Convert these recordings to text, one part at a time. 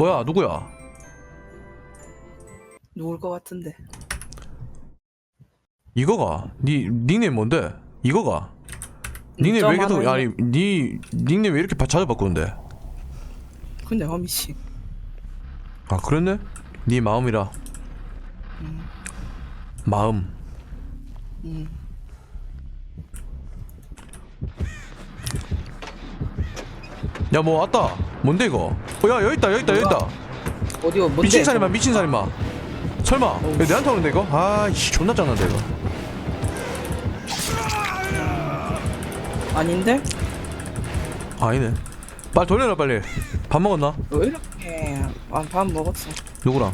뭐야 누구야? 누굴 것 같은데. 이거가 니 닉네임 뭔데? 이거가 닉네임 왜 계속 아니 니 닉네임 왜 이렇게 바- 자주 바꾸는데? 근데 허미 씨. 아 그랬네? 네 마음이라 마음 음. 야 뭐 왔다 뭔데 이거 어, 야 여기 있다 여기 있다 여기 있다 어디요? 뭔데? 미친 살인마 미친 살인마 설마 어우, 이거 내한테 오는데 이거? 아이씨 존나 짱난데 이거 아닌데? 아니네 빨리 돌려라 빨리 밥 먹었나? 왜 이렇게? 아, 밥 먹었어. 누구랑?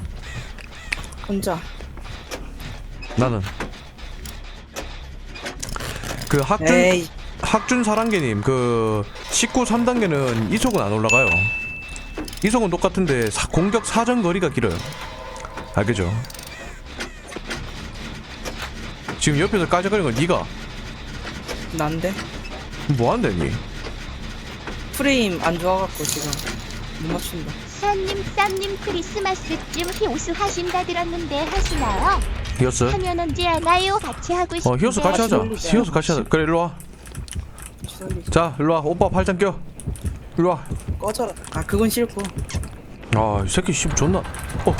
혼자. 나는 그 학준 에이, 학준 사랑개님 그 19 3단계는 이속은 안 올라가요. 이속은 똑같은데 사- 공격 사정 거리가 길어요. 알겠죠? 지금 옆에서 까져거리는 건 네가 난데? 뭐 한대 니? 프레임 안 좋아갖고 지금 못 맞춘다. 수아님, 쌈님 크리스마스쯤 히오스 하신다 들었는데 하시나요? 히어스? 하면 언제 하나요? 같이 하고 싶은데 어 히어스 같이 하자. 히어스 같이 하자. 그래 일로 와. 자 일로 와. 오빠 팔짱 껴. 일로 와. 꺼져라. 아, 그건 싫고. 아이 새끼 씨 존나. 어.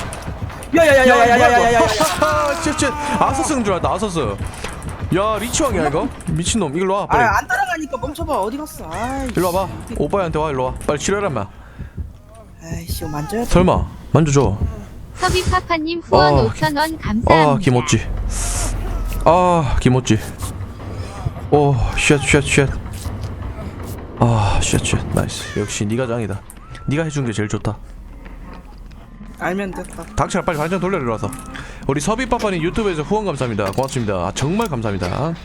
야야야야야야야야야야. 아, 쉣, 쉣. 아서스인 줄 알았다, 아서스. 야, 리치왕이야, 이거? 미친놈. 이리로 와, 빨리. 아, 안 따라가니까 멈춰봐. 어디 갔어? 아이. 일로 와봐. 오빠한테 와, 일로 와. 빨리 치료해라, 마. 아이씨, 이거 만져야 돼. 설마, 만져줘. 서비파파님 후원 아, 5,000원 감사합니다. 아, 김어찌. 아, 김어찌. 오, 쉣, 쉣, 쉣. 아, 쉣, 쉣. 나이스. 역시 네가 짱이다. 네가 해준 게 제일 좋다. 알면 됐다. 닥쳐라 빨리 반전 돌려 일어나서. 우리 서비빠빠님 유튜브에서 후원 감사합니다. 고맙습니다. 아, 정말 감사합니다.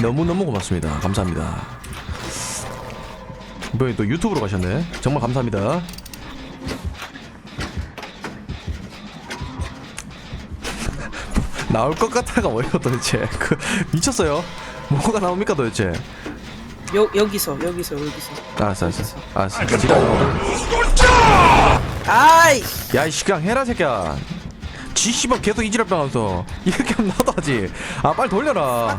너무너무 고맙습니다. 감사합니다. 이번에 또 유튜브로 가셨네. 정말 감사합니다. 나올 것 같아가 뭐예요 도대체. 그 미쳤어요. 뭐가 나옵니까 도대체 여 여기서 여기서 여기서. 알았어 알았어 알았어 지랄. 아이. 야이 시강 해라 새끼야. 지 씨발 계속 이 지랄병 하면서. 이렇게 하면 나도 하지. 아 빨리 돌려라.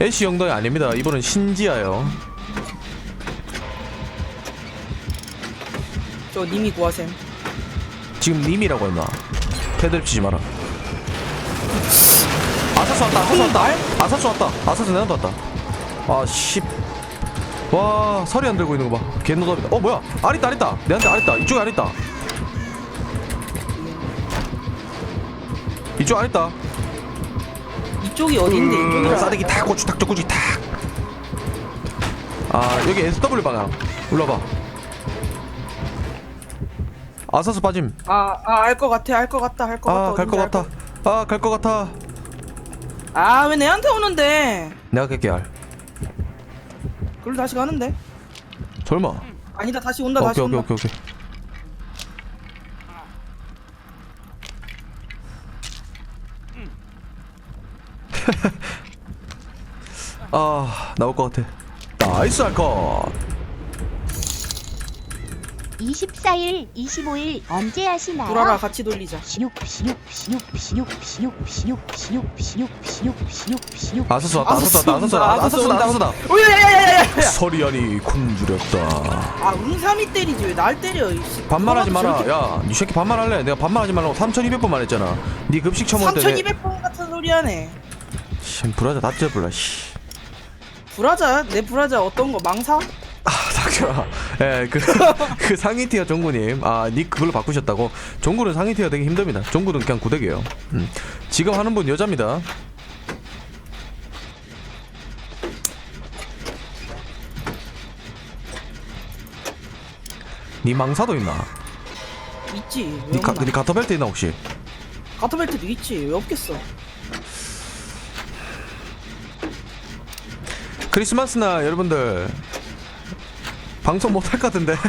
애쉬 영동이 아닙니다. 이번엔 신지야요. 저 님이 구하셈. 지금 님이라고 했나 패들 치지 마라 아사스 왔다 아사스 왔다 아사스 왔다 아사스 내한테 왔다 아씨 와 서리 안 들고 있는 거 봐 개노답이다 어 뭐야 알 있다 알 있다 내한테 알 있다 이쪽에 알 있다 이쪽 알 있다 이쪽이 어딘데? 음, 이쪽이라. 싸대기 탁 고추 탁 젓구지 탁. 아 여기 SW 방향. 올라봐. 아서스 빠짐. 아, 아, 알 것 같아, 알 것 같다, 알것 같다. 아 갈 것 같아. 아 갈 것 같아. 아, 왜 내한테 오는데? 내가 갈게 알. 그걸 다시 가는데? 설마. 아니다, 다시 온다, 다시 오케이 오케이 온다. 오케이 오케이. 아 나올 것 같아. 나이스 알컷. 24일, 25일 언제 하시나요? 돌아라, 같이 돌리자. 시육 시육 시육 시육 시육 시육 시육 시육 시육 시육 시육 아서스 왔다 아서스 왔다 아서스 왔다 아서스 왔다 아서스 왔다. 오야야야야야야! 서리안이 굶주렸다. 아, 운삼이 때리지 왜 날 때려? 이 씨. 반말하지 마라. 저렇게 야, 니 새끼 반말할래? 내가 반말하지 말라고 3,200번 말했잖아. 니 급식 처먹을 때. 내- 3200번 같은 소리 하네. 씨, 브라자 다 찢어불라. 씨. 브라자? 내 브라자 어떤 거 망사? 아, 닥쳐라. 예, 그, 그 상위 티어 종구님. 아, 니 그걸로 바꾸셨다고? 종구는 상위 티어 되기 힘듭니다. 종구는 그냥 구대기예요. 음. 지금 하는 분 여자입니다. 니 망사도 있나? 있지. 왜 니, 가, 없나? 니 가터벨트 있나 혹시? 가터벨트도 있지. 왜 없겠어? 크리스마스나 여러분들 방송 못 할 것 같은데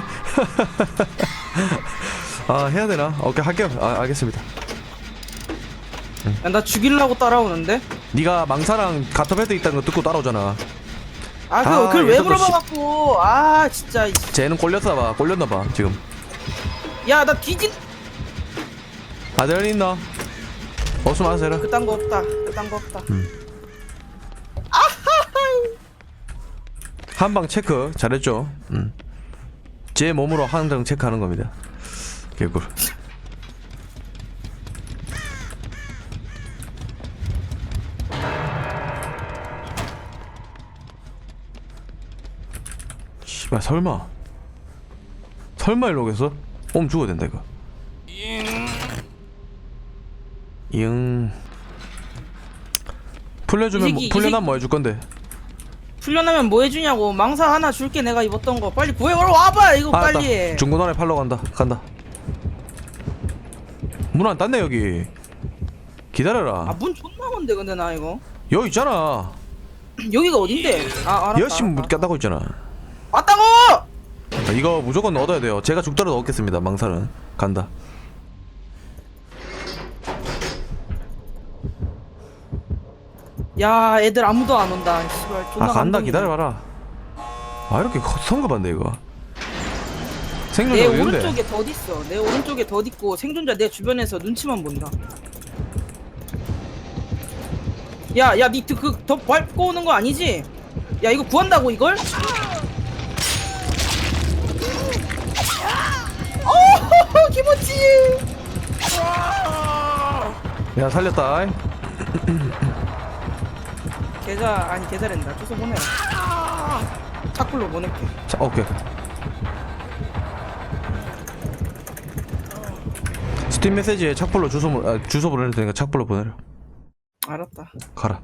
아 해야 되나 오케이 할게요 아 알겠습니다 야, 나 죽이려고 따라오는데? 네가 망사랑 가터베드 있다는 거 듣고 따라오잖아 아, 그, 아, 그걸 왜 얘도 물어봐갖고. 아, 진짜. 이- 쟤는 꼴렸나봐 꼴렸나봐 지금 야, 나 뒤진. 아들 있나? 없으면 알아서 해라 그딴 거 없다. 그딴 거 없다. 한 방 체크. 잘했죠? 음. 제 몸으로 한 방 체크하는 겁니다. 개꿀. 씨발 설마. 설마 일로 오겠어? 오면 죽어야 된다 이거. 잉. 풀려주면 이 뭐, 풀려나면 뭐 해줄 건데 훈련하면 뭐 해주냐고. 망사 하나 줄게, 내가 입었던 거. 빨리 구해, 와봐, 이거 아, 빨리. 알았다. 중고난에 팔러 간다. 간다. 문안 닫네 여기. 기다려라. 아, 문 존나 먼데, 근데 나 이거. 여기 있잖아. 여기가 어딘데? 아, 알았다. 열심히 문 알았다. 닫고 있잖아. 왔다고! 자, 이거 무조건 얻어야 돼요. 제가 죽더라도 얻겠습니다. 망사는 간다. 야, 애들 아무도 안 온다. 씨발, 존나 아 간다. 감동이네. 기다려봐라. 아 이렇게 커- 성급한데 이거. 내 생존자 어딘데? 오른쪽에 덧 있어. 내 오른쪽에 덧 있고 생존자 내 주변에서 눈치만 본다. 야, 야, 니그덧 밟고 오는 거 아니지? 야, 이거 구한다고 이걸? 어, 기모치. 야 살렸다. 계좌 아니 계좌랜다. 주소 보내. 착불로 보낼게. 자 오케이. 스팀 메시지에 착불로 주소 보- 아, 주소 보내줄 테니까 착불로 보내려. 알았다. 가라.